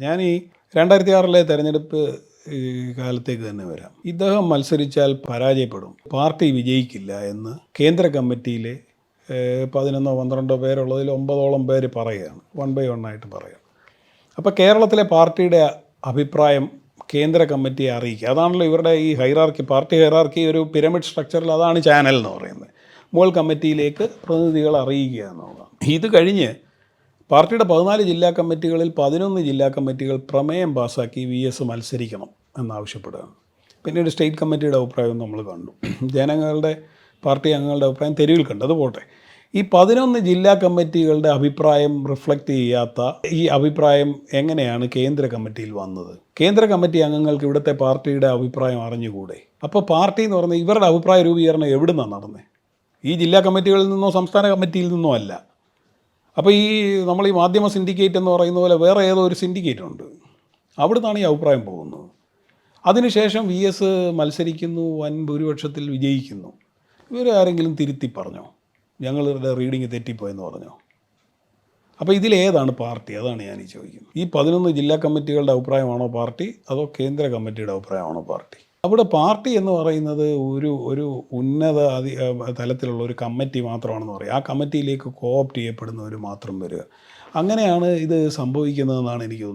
ഞാൻ ഈ രണ്ടായിരത്തി ആറിലെ തെരഞ്ഞെടുപ്പ് കാലത്തേക്ക് തന്നെ വരാം. ഇദ്ദേഹം മത്സരിച്ചാൽ പരാജയപ്പെടും. പാർട്ടി വിജയിക്കില്ല എന്ന് കേന്ദ്ര കമ്മിറ്റിയിലെ പതിനൊന്നോ പന്ത്രണ്ടോ പേരുള്ളതിൽ ഒമ്പതോളം പേര് പറയുകയാണ്. വൺ ബൈ വൺ ആയിട്ട് പറയുകയാണ്. അപ്പോൾ കേരളത്തിലെ പാർട്ടിയുടെ അഭിപ്രായം കേന്ദ്ര കമ്മിറ്റിയെ അറിയിക്കുക. അതാണല്ലോ ഇവരുടെ ഈ ഹൈറാർക്കി പാർട്ടി ഹൈറാർക്കി ഒരു പിരമിഡ് സ്ട്രക്ചറിൽ അതാണ് ചാനൽ എന്ന് പറയുന്നത്. മുകൾ കമ്മിറ്റിയിലേക്ക് പ്രതിനിധികൾ അറിയിക്കുക എന്നുള്ളതാണ്. ഇത് കഴിഞ്ഞ് പാർട്ടിയുടെ പതിനാല് ജില്ലാ കമ്മിറ്റികളിൽ പതിനൊന്ന് ജില്ലാ കമ്മിറ്റികൾ പ്രമേയം പാസ്സാക്കി വി എസ് മത്സരിക്കണം എന്നാവശ്യപ്പെടുകയാണ് പിന്നീട് സ്റ്റേറ്റ് കമ്മിറ്റിയുടെ അഭിപ്രായം നമ്മൾ കണ്ടു. ജനങ്ങളുടെ പാർട്ടി അംഗങ്ങളുടെ അഭിപ്രായം തെരുവിൽ കണ്ടു. അത് പോട്ടെ. ഈ പതിനൊന്ന് ജില്ലാ കമ്മിറ്റികളുടെ അഭിപ്രായം റിഫ്ലക്റ്റ് ചെയ്യാത്ത ഈ അഭിപ്രായം എങ്ങനെയാണ് കേന്ദ്ര കമ്മിറ്റിയിൽ വന്നത്? കേന്ദ്ര കമ്മിറ്റി അംഗങ്ങൾക്ക് ഇവിടുത്തെ പാർട്ടിയുടെ അഭിപ്രായം അറിഞ്ഞുകൂടെ? അപ്പോൾ പാർട്ടി എന്ന് പറഞ്ഞാൽ ഇവരുടെ അഭിപ്രായ രൂപീകരണം എവിടുന്നാണ് നടന്നത് ഈ ജില്ലാ കമ്മിറ്റികളിൽ നിന്നോ സംസ്ഥാന കമ്മിറ്റിയിൽ നിന്നോ അല്ല. അപ്പോൾ ഈ നമ്മൾ ഈ മാധ്യമ സിൻഡിക്കേറ്റ് എന്ന് പറയുന്ന പോലെ വേറെ ഏതോ ഒരു സിൻഡിക്കേറ്റ് ഉണ്ട്. അവിടെ നിന്നാണ് ഈ അഭിപ്രായം പോകുന്നത്. അതിനുശേഷം വി എസ് മത്സരിക്കുന്നു വൻ ഭൂരിപക്ഷത്തിൽ വിജയിക്കുന്നു. ഇവർ ആരെങ്കിലും തിരുത്തി പറഞ്ഞോ? ഞങ്ങളുടെ റീഡിങ് തെറ്റിപ്പോയെന്ന് പറഞ്ഞോ? അപ്പോൾ ഇതിലേതാണ് പാർട്ടി? അതാണ് ഞാൻ ഈ ചോദിക്കുന്നത്. ഈ പതിനൊന്ന് ജില്ലാ കമ്മിറ്റികളുടെ അഭിപ്രായമാണോ പാർട്ടി? അതോ കേന്ദ്ര കമ്മിറ്റിയുടെ അഭിപ്രായമാണോ പാർട്ടി? അവിടെ പാർട്ടി എന്ന് പറയുന്നത് ഒരു ഒരു ഉന്നത അധി തലത്തിലുള്ള ഒരു കമ്മിറ്റി മാത്രമാണെന്ന് പറയും. ആ കമ്മിറ്റിയിലേക്ക് കോപ്റ്റ് ചെയ്യപ്പെടുന്നവർ മാത്രം വരിക. അങ്ങനെയാണ് ഇത് സംഭവിക്കുന്നതെന്നാണ് എനിക്ക് തോന്നുന്നത്.